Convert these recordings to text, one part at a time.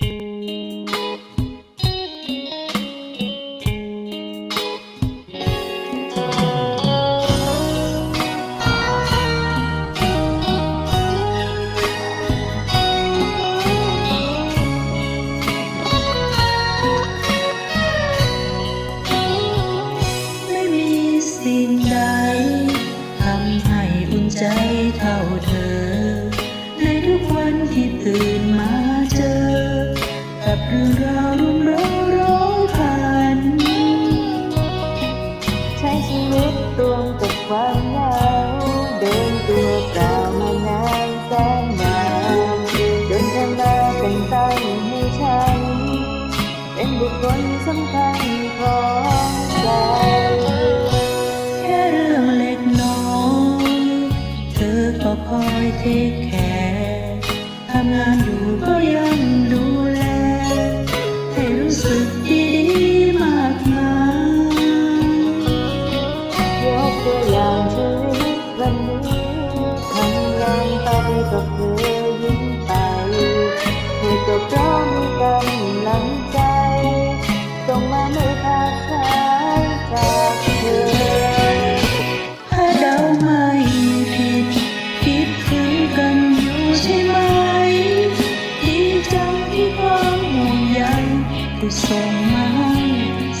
ไม่มีสิ่งใดทำให้อุ่นใจเท่าเธอ ในทุกวันที่ตื่น ใช้ชีวิตรวมกับความเหงาเดินตัวเปล่ามานานแสนนานจนเธอมาแต่งตั้งให้ฉัน เป็นบุคคลสำคัญของใจ แค่เรื่องเล็กน้อยเธอก็คอยเทคแคร์ทำงานอยู่ก็ยังดู แที่ส่งมา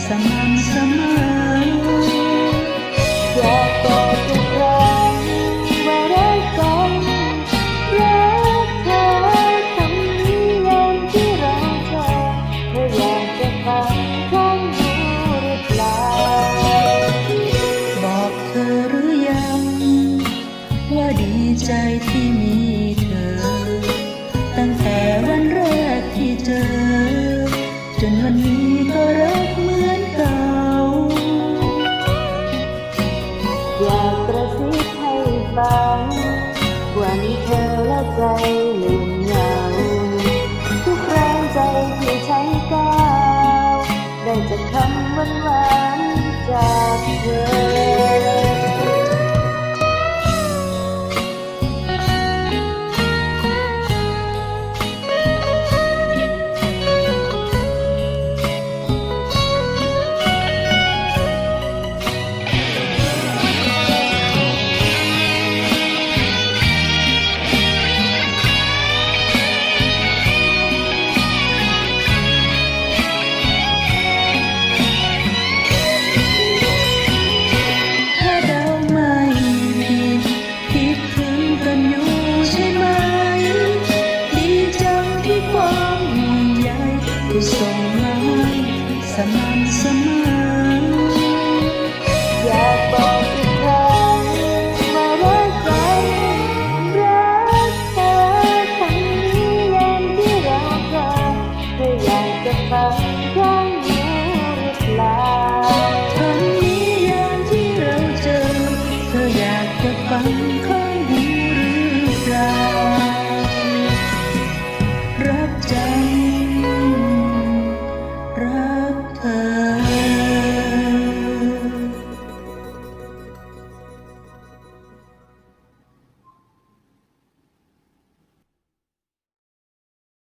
สม่ำเสมอบอยากบอทุกครั้งว่ารักกันรักเธอทำนี้ยามที่เราเจอเธออยากจะฟังข้างหูหรือเปล่าบอกเธอหรือยัง ว่าดีใจที่มี ให้ฟังว่ามีเธอและใจ กจะฟังข้างหูหรือเปล่าตอนนี้ยามที่เราเจอเธออยากจะฟังข้